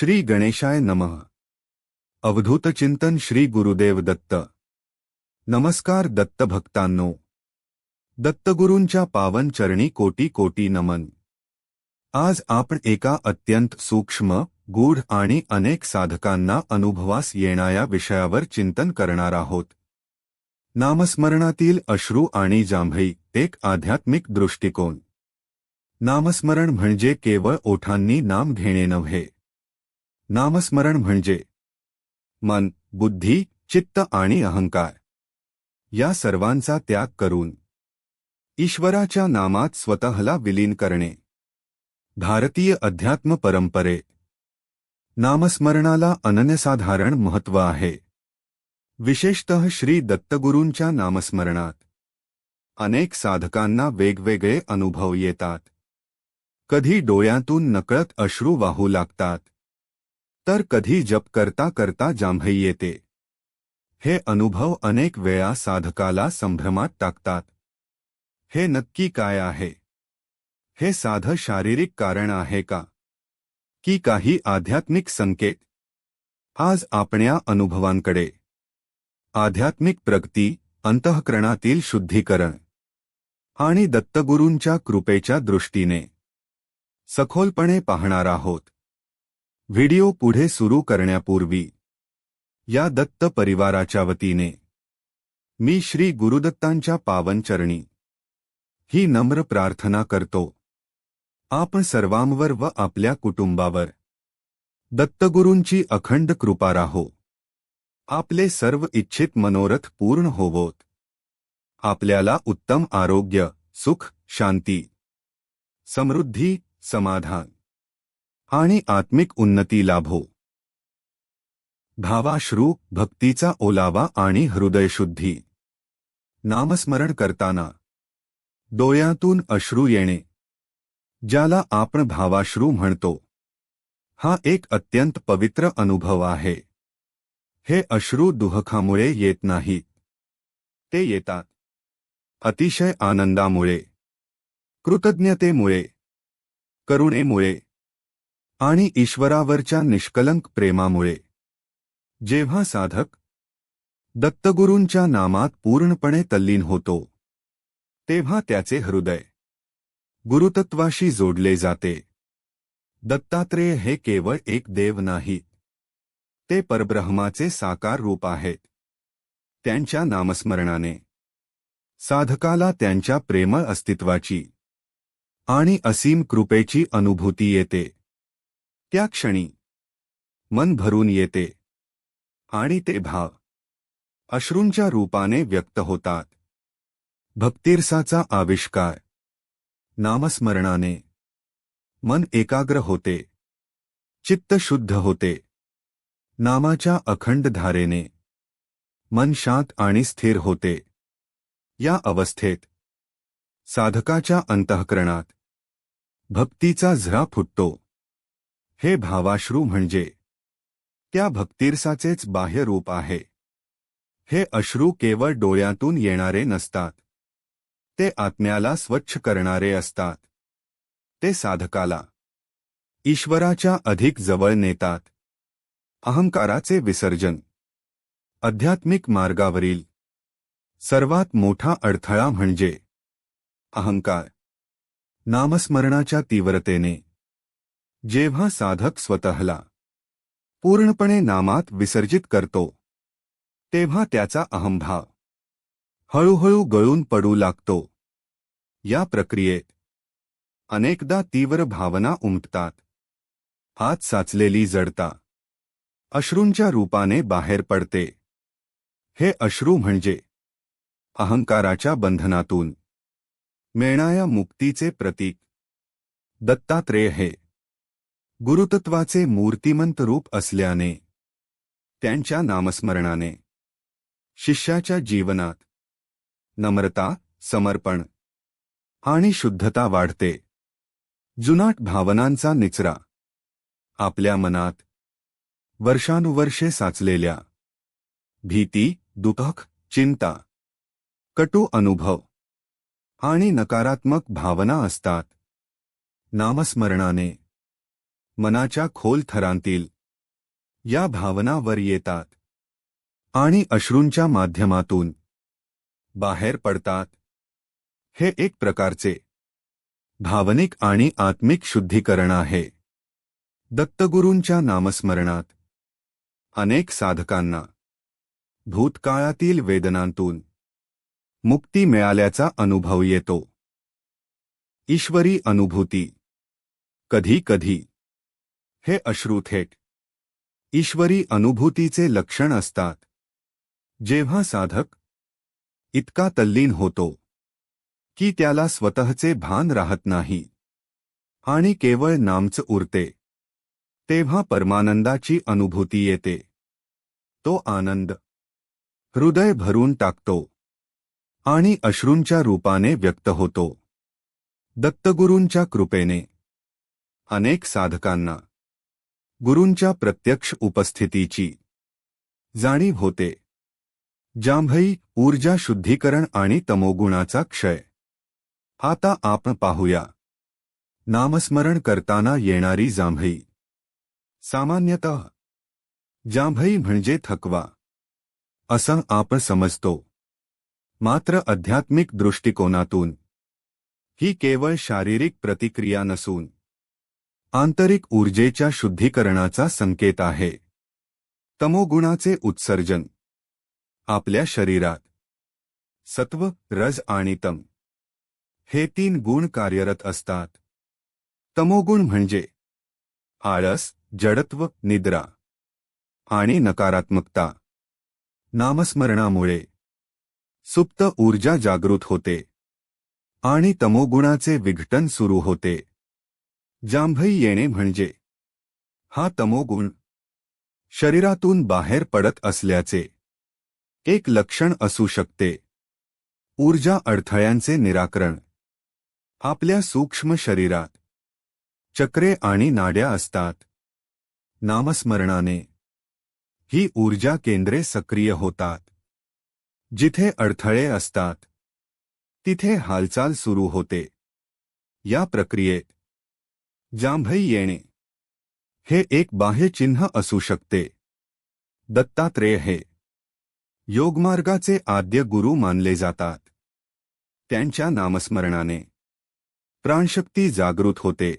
श्री गणेशाय नमः. अवधूत चिंतन श्री गुरुदेव दत्त. नमस्कार दत्त भक्तांनो. दत्तगुरूंच्या पावन चरणी कोटी कोटी नमन. आज आपण एका अत्यंत सूक्ष्म गूढ आणि अनेक साधकांना अनुभवास येणाऱ्या विषयावर चिंतन करणार आहोत. नामस्मरणातील अश्रू आणि जांभई एक आध्यात्मिक दृष्टिकोन. नामस्मरण म्हणजे केवळ ओठांनी नाम घेणे नव्हे. नामस्मरण म्हणजे मन बुद्धी चित्त आणि अहंकार. या सर्वांचा त्याग करून ईश्वराच्या नामात स्वतःला विलीन करणे. भारतीय अध्यात्म परंपरे. नामस्मरणाला अनन्यसाधारण महत्त्व आहे. विशेषतः श्री दत्तगुरूंच्या नामस्मरणात. अनेक साधकांना वेगवेगळे अनुभव येतात. कधी डोळ्यातून नकळत अश्रू वाहू लागतात. तर कधी जप करता करता जांभई येते. हे अनुभव अनेक वेळा साधकाला संभ्रमात टाकतात. हे नक्की काय आहे? हे साधं शारीरिक कारण आहे का? की काही आध्यात्मिक संकेत? आज आपण्या अनुभवांकडे. आध्यात्मिक प्रगती अंतःकरणातील शुद्धीकरण. आणि दत्तगुरूंच्या कृपेच्या दृष्टीने. सखोलपणे पाहणार आहोत. व्हिडिओ पुढे सुरू करण्यापूर्वी या दत्त परिवाराच्या वतीने मी श्री गुरुदत्तांच्या पावनचरणी ही नम्र प्रार्थना करतो. आपण सर्वांवर व आपल्या कुटुंबावर दत्तगुरूंची अखंड कृपा राहो. आपले सर्व इच्छित मनोरथ पूर्ण होवोत. आपल्याला उत्तम आरोग्य सुख शांती समृद्धी समाधान. आणि आत्मिक उन्नती लाभो. भावाश्रू भक्तीचा ओलावा आणि हृदयशुद्धी नामस्मरण करताना. डोळ्यातून अश्रू येणे. ज्याला आपण भावाश्रू म्हणतो. हा एक अत्यंत पवित्र अनुभव आहे. हे अश्रू दुहखामुळे येत नाहीत ते येतात. अतिशय आनंदामुळे. कृतज्ञतेमुळे. करुणेमुळे. आणि ईश्वरावरच्या निष्कलंक प्रेमामुळे. जेव्हा साधक दत्तगुरूंच्या नामात पूर्णपणे तल्लीन होतो तेव्हा त्याचे हृदय गुरुतत्वाशी जोडले जाते. दत्तात्रेय हे केवळ एक देव नाहीत ते परब्रह्माचे साकार रूप आहेत. त्यांच्या नामस्मरणाने साधकाला त्यांच्या प्रेमळ अस्तित्वाची आणि असीम कृपेची अनुभूती येते. त्या क्षणी मन भरून येते आणि ते भाव अश्रूंच्या रूपाने व्यक्त होतात. भक्तीरसाचा आविष्कार नामस्मरणाने मन एकाग्र होते. चित्त शुद्ध होते. नामाच्या अखंड धारेने मन शांत आणि स्थिर होते. या अवस्थेत साधकाच्या अंतःकरणात भक्तीचा झरा फुटतो. हे भावाश्रू म्हणजे. त्या भक्तीरसाचेच बाह्य रूप आहे. हे अश्रू केवळ डोळ्यातून येणारे नसतात. ते आत्म्याला स्वच्छ करणारे असतात. ते साधकाला. ईश्वराच्या अधिक जवळ नेतात. अहंकाराचे विसर्जन. आध्यात्मिक मार्गावरील. सर्वात मोठा अडथळा म्हणजे. अहंकार. नामस्मरणाच्या तीव्रतेने. जेव्हा साधक स्वतःला पूर्णपणे नामात विसर्जित करतो तेव्हा त्याचा अहंभाव हळूहळू गळून पडू लागतो. या प्रक्रियेत अनेकदा तीव्र भावना उमटतात. हात साचलेली जडता अश्रूंच्या रूपाने बाहेर पडते. हे अश्रू म्हणजे अहंकाराच्या बंधनातून मिळणाऱ्या मुक्तीचे प्रतीक. दत्तात्रेय हे गुरुतत्वाचे मूर्तिमंत रूप असल्याने त्यांच्या नामस्मरणाने शिष्याच्या जीवनात नम्रता समर्पण आणि शुद्धता वाढते. जुनाट भावनांचा निचरा आपल्या मनात वर्षानुवर्षे साचलेल्या भीती दुःख चिंता कटू अनुभव आणि नकारात्मक भावना असतात. नामस्मरणाने मनाच्या खोल थरांतील या भावना वर येतात आणि अश्रूंच्या माध्यमातून बाहेर पडतात. हे एक प्रकारचे भावनिक आणि आत्मिक शुद्धीकरण आहे. दत्तगुरूंच्या नामस्मरणात अनेक साधकांना भूतकाळातील वेदनांतून मुक्ती मिळाल्याचा अनुभव येतो. ईश्वरी अनुभूती कधी कधी हे अश्रू थेट ईश्वरी अनुभूतीचे लक्षण असतात. जेव्हा साधक इतका तल्लीन होतो की त्याला स्वतःचे भान राहत नाही आणि केवळ नामच उरते तेव्हा परमानंदाची अनुभूती येते. तो आनंद हृदय भरून टाकतो आणि अश्रूंच्या रूपाने व्यक्त होतो. दत्तगुरूंच्या कृपेने अनेक साधकांना गुरूंच्या प्रत्यक्ष उपस्थितीची जाणीव होते. जांभई ऊर्जा शुद्धीकरण आणि तमोगुणाचा क्षय. आता आपण पाहूया. नामस्मरण करताना येणारी जांभई. सामान्यतः जांभई म्हणजे थकवा. असं आपण समजतो. मात्र आध्यात्मिक दृष्टिकोनातून ही केवळ शारीरिक प्रतिक्रिया नसून आंतरिक ऊर्जेच्या शुद्धीकरणाचा संकेत आहे. तमोगुणाचे उत्सर्जन. आपल्या शरीरात. सत्व रज आणि तम. हे तीन गुण कार्यरत असतात. तमोगुण म्हणजे आळस जडत्व निद्रा आणि नकारात्मकता. नामस्मरणामुळे. सुप्त ऊर्जा जागृत होते. आणि तमोगुणाचे विघटन सुरू होते. जांभई येणे म्हणजे. हा तमोगुण. शरीरातून बाहेर पडत असल्याचे. एक लक्षण असू शकते. ऊर्जा अडथळ्यांचे निराकरण. आपल्या सूक्ष्म शरीरात. चक्रे आणि नाड्या असतात. नामस्मरणाने. ही ऊर्जा केंद्रे सक्रिय होतात. जिथे अडथळे असतात. तिथे हालचाल सुरू होते. या प्रक्रियेत जांभई येणे. हे एक बाह्य चिन्ह असू शकते. दत्तात्रेय हे. योगमार्गाचे आद्य गुरु मानले जातात. त्यांच्या नामस्मरणाने. प्राणशक्ती जागृत होते.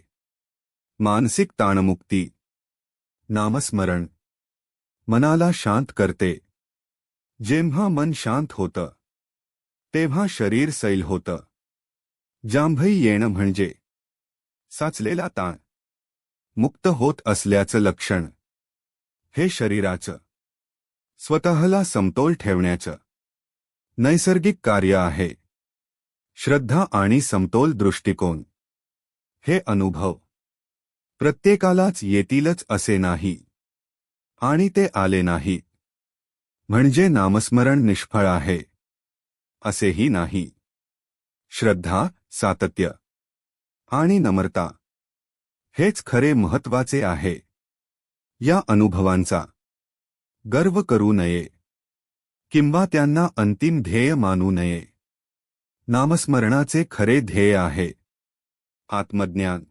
मानसिक ताणमुक्ती. नामस्मरण. मनाला शांत करते. जेव्हा मन शांत होतं. तेव्हा शरीर सैल होतं. जांभई येणं म्हणजे साचलेला ताण. मुक्त होत असल्याचं लक्षण. हे शरीराचं. स्वतःला समतोल ठेवण्याचं. नैसर्गिक कार्य आहे. श्रद्धा आणि समतोल दृष्टिकोन. हे अनुभव. प्रत्येकालाच येतीलच असे नाही. आणि ते आले नाही. म्हणजे नामस्मरण निष्फळ आहे. असेही नाही. श्रद्धा सातत्य. आणि नम्रता. हेच खरे महत्त्वाचे आहे. या अनुभवांचा. गर्व करू नये. किंवा त्यांना अंतिम ध्येय मानू नये. नामस्मरणाचे खरे ध्येय आहे. आत्मज्ञान.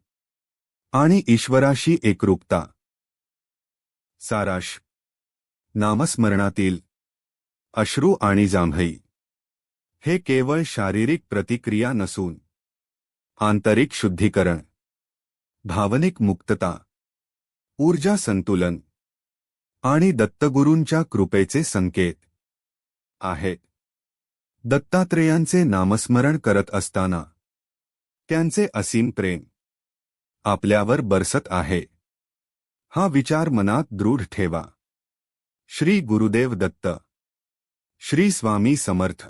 आणि ईश्वराशी एकरूपता. साराश. नामस्मरणातील. अश्रू आणि जांभई हे केवळ शारीरिक प्रतिक्रिया नसून. आंतरिक शुद्धीकरण. भावनिक मुक्तता. ऊर्जा संतुलन. आणि दत्तगुरूंच्या कृपेचे संकेत. आहेत दत्तात्रेयांचे नामस्मरण करत असताना. त्यांचे असीम प्रेम. आपल्यावर बरसत आहे. हा विचार मनात दृढ ठेवा. श्री गुरुदेव दत्त. श्री स्वामी समर्थ.